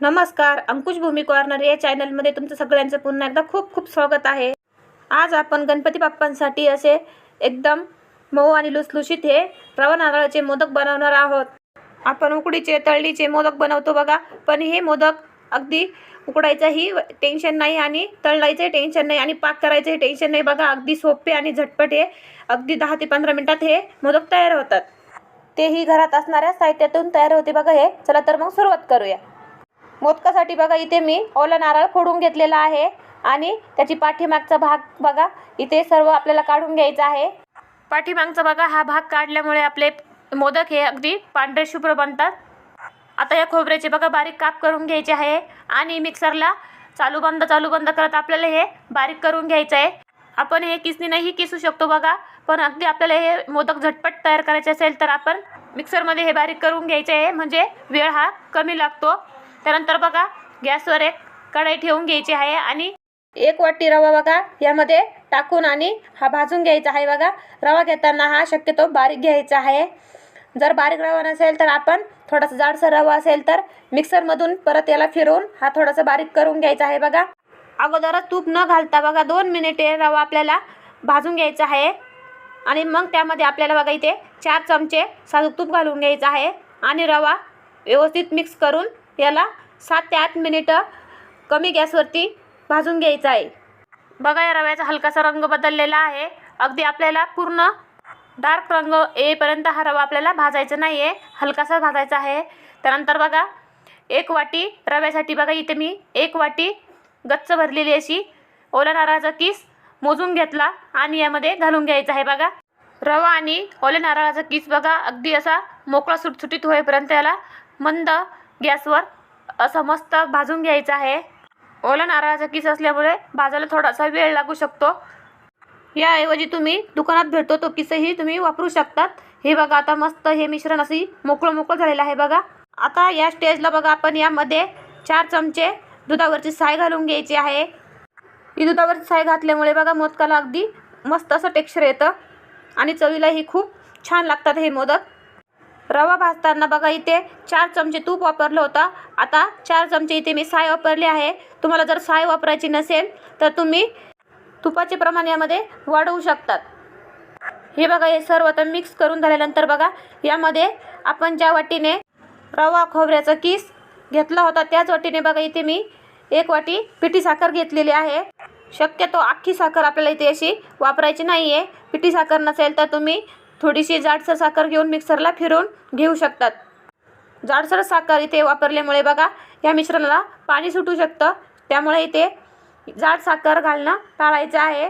नमस्कार अंकुश भूमी कॉर्नर या चॅनलमध्ये तुमचं सगळ्यांचं पुन्हा एकदा खूप खूप स्वागत आहे. आज आपण गणपती बाप्पांसाठी असे एकदम मऊ आणि लुसलुशीत हे रवा नारळाचे मोदक बनवणार आहोत. आपण उकडीचे तळणीचे मोदक बनवतो बघा पण हे मोदक अगदी उकडायचंही टेन्शन नाही आणि तळायचंही टेन्शन नाही आणि पाक करायचंही टेन्शन नाही बघा अगदी सोपे आणि झटपट हे अगदी दहा ते पंधरा मिनटात हे मोदक तयार होतात. तेही घरात असणाऱ्या साहित्यातून तयार होते बघा हे. चला तर मग सुरुवात करूया. मोदकासाठी बघा इथे मी ओला नारळ फोडून घेतलेला आहे आणि त्याची पाठीमागचा भाग बघा इथे सर्व आपल्याला काढून घ्यायचा आहे. पाठीमागचा बघा हा भाग काढल्यामुळे आपले मोदक हे अगदी पांढरे शुभ्र बनतात. आता या खोबऱ्याचे बघा बारीक काप करून घ्यायचे आहे आणि मिक्सरला चालू बंद चालू बंद करत आपल्याला हे बारीक करून घ्यायचं आहे. आपण हे किसणीनंही किसू शकतो बघा पण अगदी आपल्याला हे मोदक झटपट तयार करायचे असेल तर आपण मिक्सरमध्ये हे बारीक करून घ्यायचे आहे. म्हणजे वेळ हा कमी लागतो. त्यानंतर बघा गॅसवर एक कढई ठेवून घ्यायची आहे आणि एक वाटी रवा बघा यामध्ये टाकून आणि हा भाजून घ्यायचा आहे बघा. रवा घेताना हा शक्यतो बारीक घ्यायचा आहे. जर बारीक रवा नसेल तर आपण थोडासा जाडसर रवा असेल तर मिक्सरमधून परत याला फिरवून हा थोडासा बारीक करून घ्यायचा आहे बघा. अगोदरच तूप न घालता बघा दोन मिनिटे रवा आपल्याला भाजून घ्यायचा आहे. आणि मग त्यामध्ये आपल्याला बघा इथे चार चमचे साजूक तूप घालून घ्यायचं आहे. आणि रवा व्यवस्थित मिक्स करून याला सात ते आठ मिनिटं कमी गॅसवरती भाजून घ्यायचं आहे. बघा या रव्याचा हलकासा रंग बदललेला आहे. अगदी आपल्याला पूर्ण डार्क रंग येईपर्यंत हा रवा आपल्याला भाजायचा नाही आहे हलकासा भाजायचा आहे. त्यानंतर बघा एक वाटी रव्यासाठी बघा इथे मी एक वाटी गच्च भरलेली अशी ओला नारळाचा किस मोजून घेतला आणि यामध्ये घालून घ्यायचा आहे बघा. रवा आणि ओल्या नारळाचा किस बघा अगदी असा मोकळा सुटसुटीत होईपर्यंत याला मंद गॅसवर असं मस्त भाजून घ्यायचं आहे. ओला नारळाचा किस असल्यामुळे भाजायला थोडासा वेळ लागू शकतो. याऐवजी तुम्ही दुकानात भेटतो तो किसही तुम्ही वापरू शकतात. हे बघा आता मस्त हे मिश्रण असे मोकळं मोकळं झालेलं आहे बघा. आता या स्टेजला बघा आपण यामध्ये चार चमचे दुधावरची साय घालून घ्यायची आहे. ही दुधावरची साय घातल्यामुळे बघा मोदकाला अगदी मस्त असं टेक्स्चर येतं. आणि चवीलाही खूप छान लागतात हे मोदक. रवा भाजताना बघा इथे चार चमचे तूप वापरलं होतं. आता चार चमचे इथे मी साय वापरली आहे. तुम्हाला जर साय वापरायची नसेल तर तुम्ही तुपाचे प्रमाण यामध्ये वाढवू शकतात. हे बघा हे सर्व आता मिक्स करून झाल्यानंतर बघा यामध्ये आपण ज्या वाटीने रवा खोबऱ्याचा किस घेतला होता त्याच वाटीने बघा इथे मी एक वाटी पिठी साखर घेतलेली आहे. शक्यतो अख्खी साखर आपल्याला इथे अशी वापरायची नाही आहे पिठी साखर नसेल तर तुम्ही थोडीशी जाडसर साखर घेऊन मिक्सरला फिरवून घेऊ शकतात. जाडसर साखर इथे वापरल्यामुळे बघा या मिश्रणाला पाणी सुटू शकतं. त्यामुळे इथे जाड साखर घालणं टाळायचं आहे.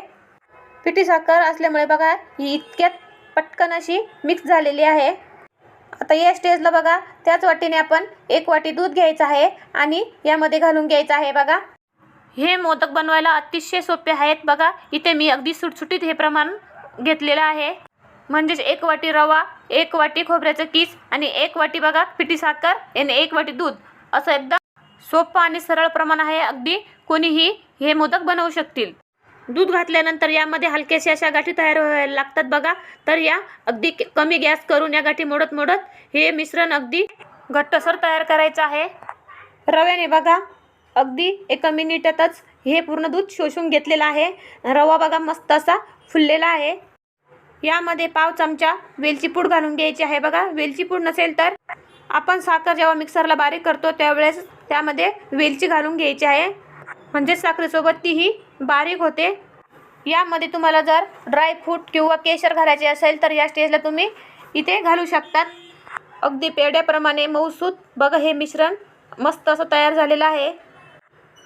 पिठी साखर असल्यामुळे बघा ही इतक्यात पटकन अशी मिक्स झालेली आहे. आता या स्टेजला बघा त्याच वाटीने आपण एक वाटी दूध घ्यायचं आहे आणि यामध्ये घालून घ्यायचं आहे बघा. हे मोदक बनवायला अतिशय सोपे आहेत. बघा इथे मी अगदी सुटसुटीत हे प्रमाण घेतलेलं आहे. म्हणजेच एक वाटी रवा एक वाटी खोबऱ्याचं किस आणि एक वाटी बघा पिठी साखर आणि एक वाटी दूध. असं एकदम सोपं आणि सरळ प्रमाण आहे. अगदी कोणीही हे मोदक बनवू शकतील. दूध घातल्यानंतर यामध्ये हलक्याशा अशा गाठी तयार व्हायला लागतात बघा. तर या अगदी कमी गॅस करून या गाठी मोडत मोडत हे मिश्रण अगदी घट्टसर तयार करायचं आहे. रव्याने बघा अगदी एका मिनिटातच हे पूर्ण दूध शोषून घेतलेलं आहे. रवा बघा मस्त असा फुललेला आहे. यामध्ये पाव चमचा वेलची पूड घालून घ्यायची आहे. बघा वेलची पूड नसेल तर आपण साखर जेव्हा मिक्सरला बारीक करतो त्यावेळेस त्यामध्ये वेलची घालून घ्यायची आहे. म्हणजे साखरेसोबत तीही बारीक होते. यामध्ये तुम्हाला जर ड्रायफ्रूट किंवा केशर घालायचे असेल तर या स्टेजला तुम्ही इथे घालू शकतात. अगदी पेढ्याप्रमाणे मऊसूत. बघा हे मिश्रण मस्त असं तयार झालेलं आहे.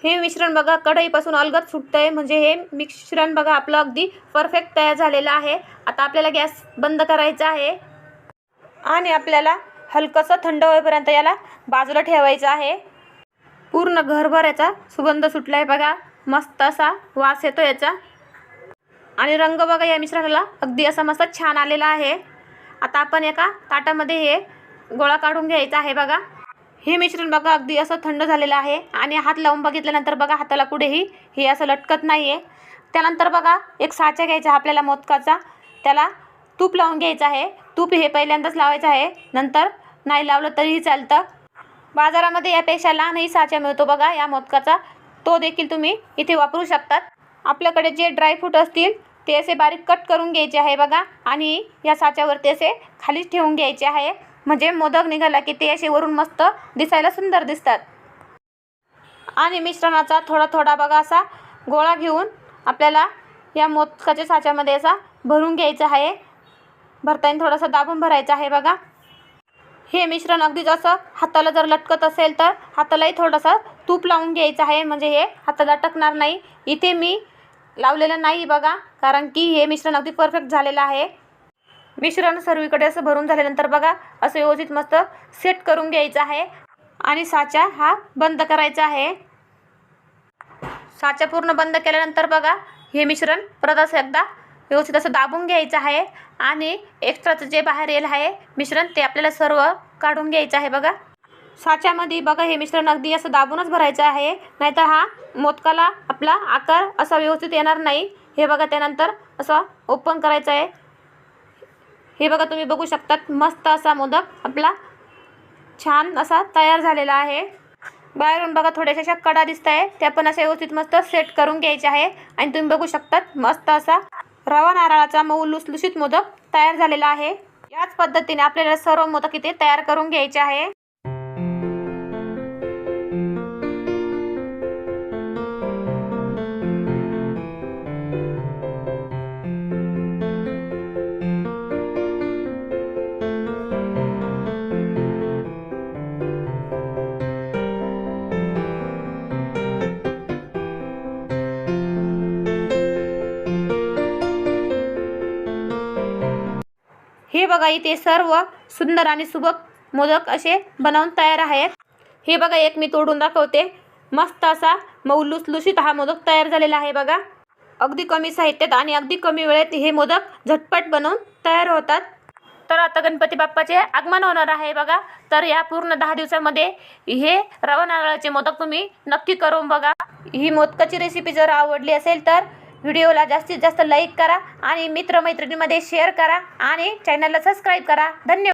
हे मिश्रण बघा कढईपासून अलगद सुटतं आहे म्हणजे हे मिश्रण बघा आपलं अगदी परफेक्ट तयार झालेलं आहे. आता आपल्याला गॅस बंद करायचा आहे. आणि आपल्याला हलकंसं थंड होईपर्यंत याला बाजूला ठेवायचं आहे. पूर्ण घरभर याचा सुगंध सुटला आहे बघा. मस्त असा वास येतो याचा. आणि रंग बघा या मिश्रणाला अगदी असा मस्त छान आलेला आहे. आता आपण एका ताटामध्ये हे गोळा काढून घ्यायचा आहे बघा. हे मिश्रण बघा अगदी असं थंड झालेलं आहे. आणि हात लावून बघितल्यानंतर बघा हाताला कुठेही हे असं लटकत नाही आहे त्यानंतर बघा एक साचा घ्यायचा आपल्याला मोदकाचा. त्याला तूप लावून घ्यायचं आहे. तूप हे पहिल्यांदाच लावायचं आहे. नंतर नाही लावलं तरीही चालतं. बाजारामध्ये यापेक्षा लहानही साचा मिळतो बघा या मोदकाचा. तो देखील तुम्ही इथे वापरू शकतात. आपल्याकडे जे ड्रायफ्रूट असतील ते असे बारीक कट करून घ्यायचे आहे बघा. आणि या साच्यावरती असे खालीच ठेवून घ्यायचे आहे. म्हणजे मोदक निघाला की ते असे वरून मस्त दिसायला सुंदर दिसतात. आणि मिश्रणाचा थोडा थोडा बघा असा गोळा घेऊन आपल्याला या मोदकाच्या साच्यामध्ये असा भरून घ्यायचा आहे. भरताना थोडासा दाबून भरायचा आहे बघा. हे मिश्रण अगदीच असं हाताला जर लटकत असेल तर हातालाही थोडंसं तूप लावून घ्यायचं आहे. म्हणजे हे हाताला टकणार नाही. इथे मी लावलेलं नाही बघा. कारण की हे मिश्रण अगदी परफेक्ट झालेलं आहे. मिश्रण सर्वीकडे असं भरून झाल्यानंतर बघा असं व्यवस्थित मस्त सेट करून घ्यायचं आहे. आणि साचा हा बंद करायचा आहे. साचा पूर्ण बंद केल्यानंतर बघा हे मिश्रण परत असं एकदा व्यवस्थित असं दाबून घ्यायचं आहे. आणि एक्स्ट्राचं जे बाहेर येईल आहे मिश्रण ते आपल्याला सर्व काढून घ्यायचं आहे बघा. साच्यामध्ये बघा हे मिश्रण अगदी असं दाबूनच भरायचं आहे. नाहीतर हा मोदकाला आपला आकार असा व्यवस्थित येणार नाही. हे बघा त्यानंतर असं ओपन करायचं आहे. हे बघा तुम्ही बघू शकतात मस्त असा मोदक आपला छान असा तयार झालेला आहे. बाहेरून बघा थोड्याशा अशा कडा दिसत आहे त्या पण अशा व्यवस्थित मस्त सेट करून घ्यायच्या आहे. आणि तुम्ही बघू शकतात मस्त असा रवा नारळाचा मऊ लुसलुशीत मोदक तयार झालेला आहे. याच पद्धतीने आपल्याला सर्व मोदक इथे तयार करून घ्यायचे आहे. बघा इथे सर्व सुंदर आणि सुबक मोदक असे बनवून तयार आहेत. हे बघा एक मी तोडून दाखवते. मस्त असा मऊ लुसलुशीत हा मोदक तयार झालेला आहे बघा. अगदी कमी साहित्यात आणि अगदी कमी वेळेत हे मोदक झटपट बनवून तयार होतात. तर आता गणपती बाप्पाचे आगमन होणार आहे बघा. तर या पूर्ण दहा दिवसामध्ये हे रवा नारळाचे मोदक तुम्ही नक्की करून बघा. ही मोदकाची रेसिपी जर आवडली असेल तर व्हिडिओला जास्तीत जास्त लाईक करा आणि मित्रमैत्रिणीमध्ये शेअर करा आणि चॅनलला सबस्क्राईब करा. धन्यवाद.